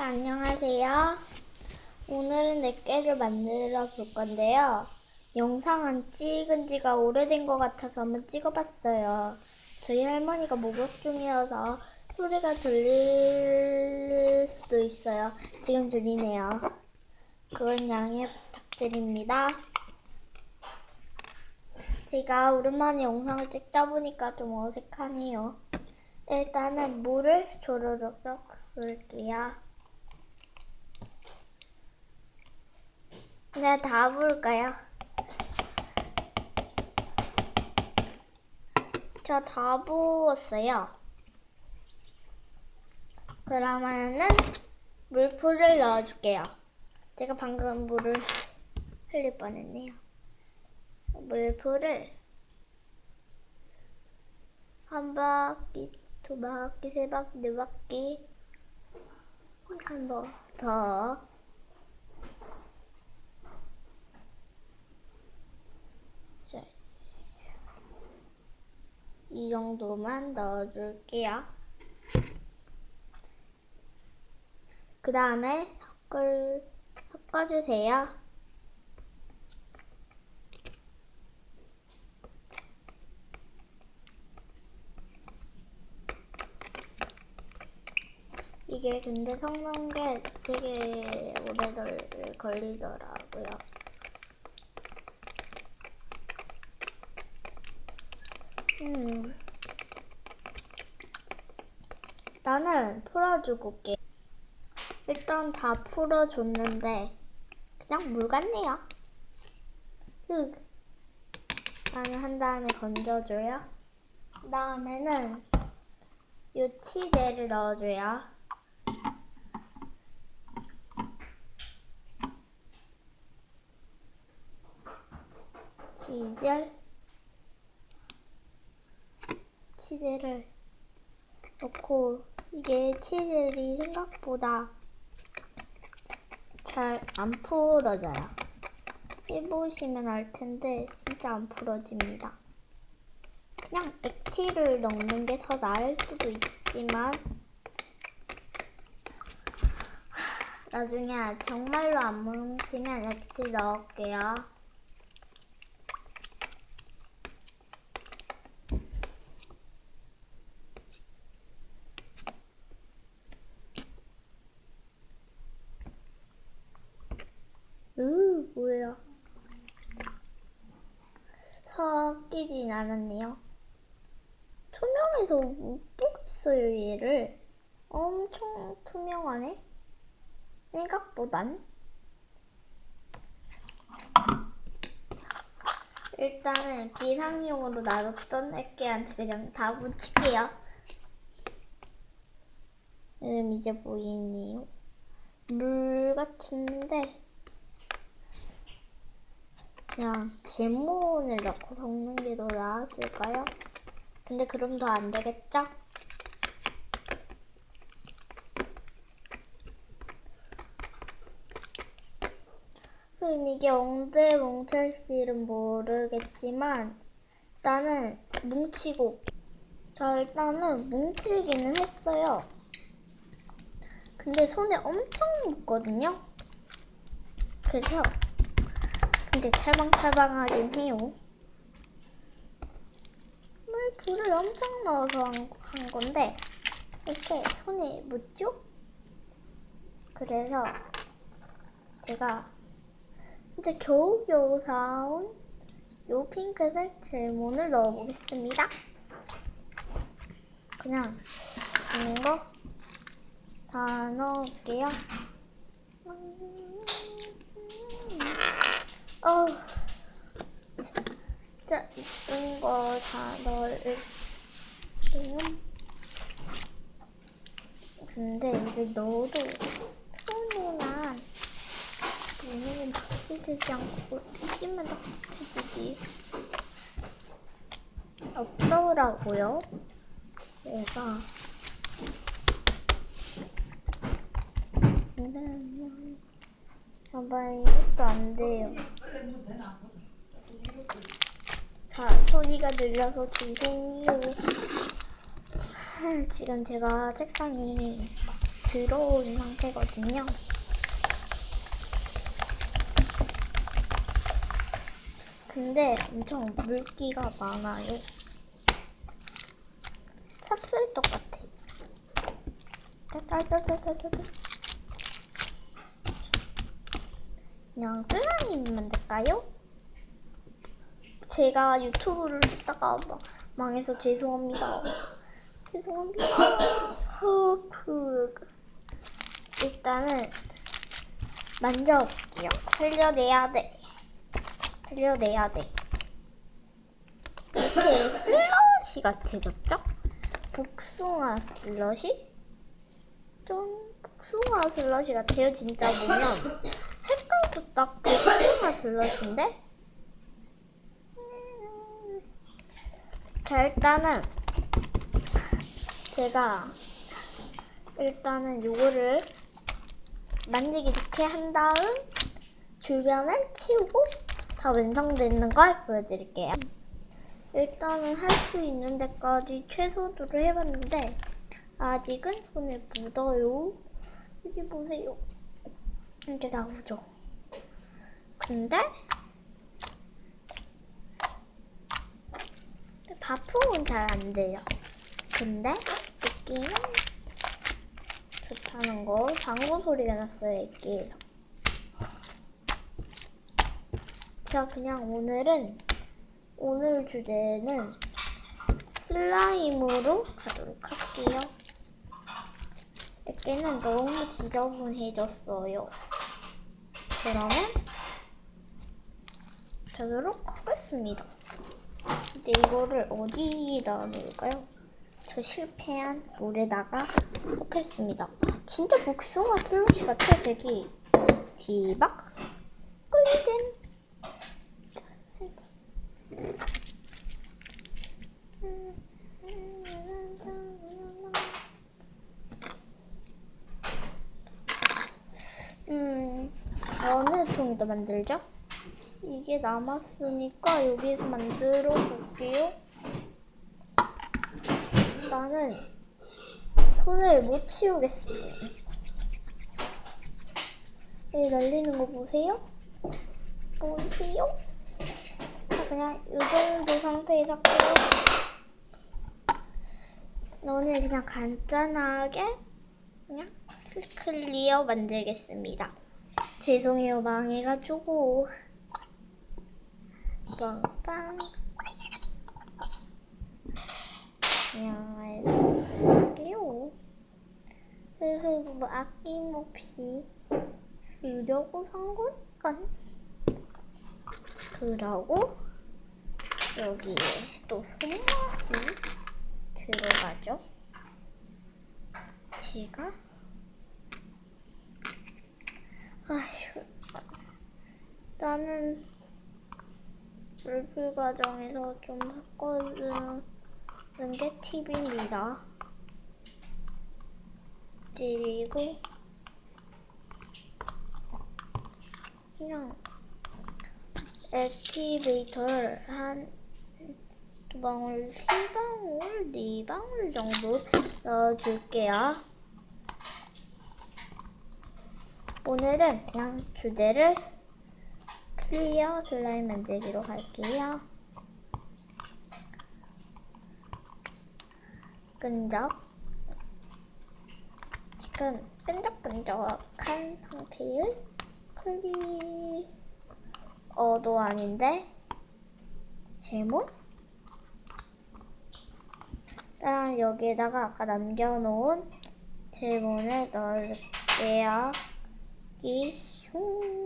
자, 안녕하세요. 오늘은 넷개를 만들어 볼 건데요. 영상은 찍은 지가 오래된 것 같아서 한번 찍어봤어요. 저희 할머니가 목욕 중이어서 소리가 들릴 수도 있어요. 지금 들리네요. 그건 양해 부탁드립니다. 제가 오랜만에 영상을 찍다 보니까 좀 어색하네요. 일단은 물을 조르륵 부을게요. 네, 다 부을까요? 저 다 부었어요. 그러면은 물풀을 넣어줄게요. 제가 방금 물을 흘릴 뻔했네요. 물풀을 한 바퀴, 두 바퀴, 세 바퀴, 네 바퀴 한 번 더. 자, 이 정도만 넣어줄게요. 그 다음에 섞을, 섞어주세요. 이게 근데 섞는 게 되게 오래 걸- 걸리더라고요. 음. 풀어주고 올게. 일단 다 풀어줬는데 그냥 물 같네요. 흑. 나는 한 다음에 건져줘요. 그 다음에는 요 치대를 넣어줘요. 치즈 치즈를 넣고 이게 치즈를 생각보다 잘 안 풀어져요. 해보시면 알 텐데 진짜 안 풀어집니다. 그냥 액티를 넣는 게 더 나을 수도 있지만 나중에 정말로 안 뭉치면 액티 넣을게요. 으, 뭐예요? 섞이진 않았네요. 투명해서 못 보겠어요, 얘를. 엄청 투명하네? 생각보단. 일단은 비상용으로 놔뒀던 애기한테 그냥 다 붙일게요. 지금 이제 보이네요. 물 같은데 그냥 제몬을 넣고 섞는 게 더 나았을까요? 근데 그럼 더 안 되겠죠? 그럼 이게 언제 뭉쳐있을지는 모르겠지만 일단은 뭉치고. 자 일단은 뭉치기는 했어요. 근데 손에 엄청 묻거든요. 그래서 근데 찰방찰방하긴 해요. 물 불을 엄청 넣어서 한, 한 건데 이렇게 손에 묻죠? 그래서 제가 진짜 겨우겨우 사온 요 핑크색 젤몬을 넣어보겠습니다. 그냥 있는 거 다 넣을게요. 음, 어, 자, 이쁜 거다 넣을게요. 근데 이걸 넣어도 손에만 오늘은 닦이지 않고 튀기면 닦이지 없더라고요. 그래서 그러면 봐봐 이것도 안 돼요. 자 소리가 들려서 죄송해요. 아, 지금 제가 책상이 들어온 상태거든요. 근데 엄청 물기가 많아요. 찹쌀떡 같아. 짜자자자자자. 그냥 슬라임 만들까요? 제가 유튜브를 찍다가 막 망해서 죄송합니다. 죄송합니다. 흑흑. 일단은 만져볼게요. 살려내야 돼. 살려내야 돼. 이렇게 슬러시 같아졌죠? 복숭아 슬러시? 좀 복숭아 슬러시 같아요. 진짜 보면 색깔도 딱 슬러시인데? 음. 자 일단은 제가 일단은 요거를 만지기 좋게 한 다음 주변을 치우고 다 완성되는 걸 보여드릴게요. 일단은 할 수 있는 데까지 최소도를 해봤는데 아직은 손에 묻어요. 여기 보세요. 이게 나오죠. 근데 바풍은 잘 안 돼요. 근데 느낌은 좋다는 거. 방구 소리가 났어요 애기에서 자 그냥 오늘은 오늘 주제는 슬라임으로 가도록 할게요. 애기는 너무 지저분해졌어요. 그러면 가도록 하겠습니다 근데 이거를 어디다 놓을까요? 저 실패한 물에다가 넣겠습니다. 진짜 복숭아 슬러시가 채색이 디박 꿀잼 음 어느 통에다 만들죠? 이게 남았으니까 여기에서 만들어 볼게요. 나는 손을 못 치우겠어. 여기 날리는 거 보세요? 보이세요? 자, 그냥 이 정도 상태에서 할게요. 오늘 그냥 간단하게 그냥 클리어 만들겠습니다. 죄송해요, 망해가지고. 빵빵. 그냥 알려줄게요. 흐흐, 뭐 아낌없이 쓰려고 산 거니까. 그러고 여기에 또 손맛이 들어가죠. 제가 아휴 나는 물풀 과정에서 좀 바꿔주는 게 팁입니다. 그리고 그냥 액티베이터를 한 두 방울, 세 방울, 네 방울 정도 넣어줄게요. 오늘은 그냥 주제를 클리어 슬라임 만들기로 할게요. 끈적. 지금 끈적끈적한 상태의 클리어도 아닌데 제목? 일단 여기에다가 아까 남겨놓은 질문을 넣을게요. 이 흉.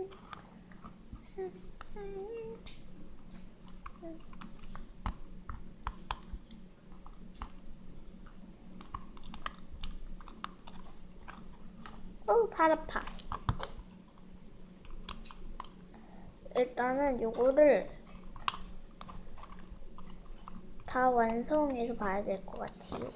어, 발 아파. 일단은 요거를 다 완성해서 봐야 될 것 같아요.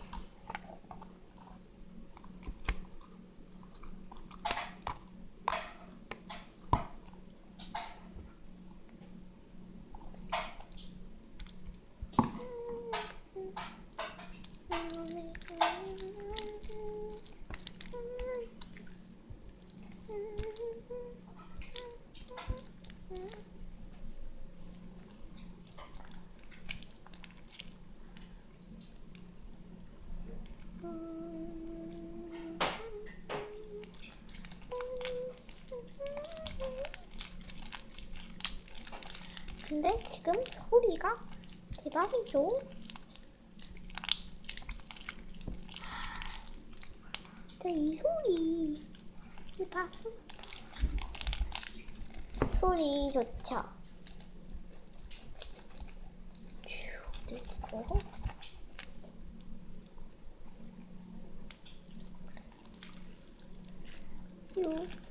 지금 소리가 대박이죠? 진짜 이 소리 이봐 소리 좋죠? 쭉 듣고 요